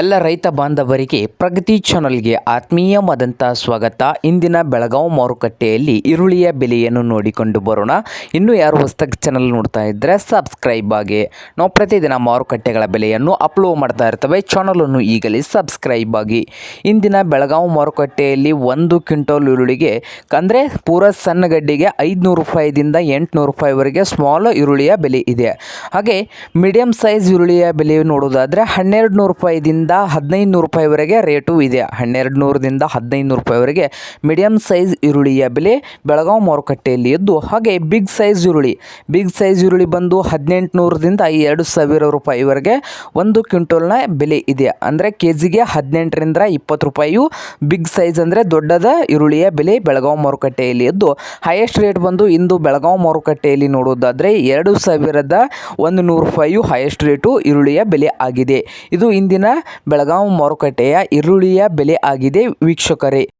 ಎಲ್ಲ ರೈತ ಬಾಂಧವರಿಗೆ ಪ್ರಗತಿ ಚಾನಲ್ಗೆ ಆತ್ಮೀಯವಾದಂಥ ಸ್ವಾಗತ. ಇಂದಿನ ಬೆಳಗಾವಿ ಮಾರುಕಟ್ಟೆಯಲ್ಲಿ ಈರುಳ್ಳಿಯ ಬೆಲೆಯನ್ನು ನೋಡಿಕೊಂಡು ಬರೋಣ. ಇನ್ನು ಯಾರು ಹೊಸದಾಗಿ ಚಾನಲ್ ನೋಡ್ತಾ ಇದ್ದರೆ ಸಬ್ಸ್ಕ್ರೈಬ್ ಆಗಿ. ನಾವು ಪ್ರತಿದಿನ ಮಾರುಕಟ್ಟೆಗಳ ಬೆಲೆಯನ್ನು ಅಪ್ಲೋಡ್ ಮಾಡ್ತಾ ಇರ್ತವೆ. ಚಾನಲನ್ನು ಈಗಲೇ ಸಬ್ಸ್ಕ್ರೈಬ್ ಆಗಿ. ಇಂದಿನ ಬೆಳಗಾವಿ ಮಾರುಕಟ್ಟೆಯಲ್ಲಿ ಒಂದು ಕ್ವಿಂಟಲ್ ಈರುಳ್ಳಿಗೆ ಅಂದರೆ ಪೂರ ಸಣ್ಣ ಗಡ್ಡಿಗೆ ಐದುನೂರು ರೂಪಾಯಿದಿಂದ ಎಂಟುನೂರು ರೂಪಾಯಿವರೆಗೆ ಸ್ಮಾಲ್ ಈರುಳ್ಳಿಯ ಬೆಲೆ ಇದೆ. ಹಾಗೆ ಮೀಡಿಯಂ ಸೈಜ್ ಈರುಳ್ಳಿಯ ಬೆಲೆ ನೋಡೋದಾದರೆ ಹನ್ನೆರಡು ನೂರು ರೂಪಾಯಿದಿಂದ ಹದಿನೈದು ನೂರು ರೂಪಾಯಿವರೆಗೆ ರೇಟು ಇದೆ. ಹನ್ನೆರಡು ನೂರರಿಂದ ಹದಿನೈದು ನೂರು ರೂಪಾಯಿವರೆಗೆ ಮೀಡಿಯಂ ಸೈಜ್ ಈರುಳ್ಳಿಯ ಬೆಲೆ ಬೆಳಗಾವಿ ಮಾರುಕಟ್ಟೆಯಲ್ಲಿ ಇದ್ದು ಹಾಗೆ ಬಿಗ್ ಸೈಜ್ ಈರುಳ್ಳಿ. ಬಿಗ್ ಸೈಜ್ ಈರುಳ್ಳಿ ಬಂದು ಹದಿನೆಂಟು ನೂರರಿಂದ ಎರಡು ಸಾವಿರ ರೂಪಾಯಿವರೆಗೆ ಒಂದು ಕ್ವಿಂಟಲ್ನ ಬೆಲೆ ಇದೆ. ಅಂದರೆ ಕೆ ಜಿಗೆ ಹದಿನೆಂಟರಿಂದ ಇಪ್ಪತ್ತು ರೂಪಾಯಿಯು ಬಿಗ್ ಸೈಜ್ ಅಂದರೆ ದೊಡ್ಡದ ಈರುಳ್ಳಿಯ ಬೆಲೆ ಬೆಳಗಾವಿ ಮಾರುಕಟ್ಟೆಯಲ್ಲಿ ಇದ್ದು ಹೈಯೆಸ್ಟ್ ರೇಟ್ ಬಂದು ಇಂದು ಬೆಳಗಾವಿ ಮಾರುಕಟ್ಟೆಯಲ್ಲಿ ನೋಡೋದಾದರೆ ಎರಡು ಸಾವಿರದ ಒಂದು ನೂರು ರೂಪಾಯಿಯು ಹೈಯೆಸ್ಟ್ ರೇಟು ಈರುಳ್ಳಿಯ ಬೆಲೆ ಆಗಿದೆ. ಇದು ಇಂದಿನ ಬೆಳಗಾವಿ ಮಾರುಕಟ್ಟೆಯ ಈರುಳ್ಳಿಯ ಬೆಲೆ ಆಗಿದೆ ವೀಕ್ಷಕರೇ.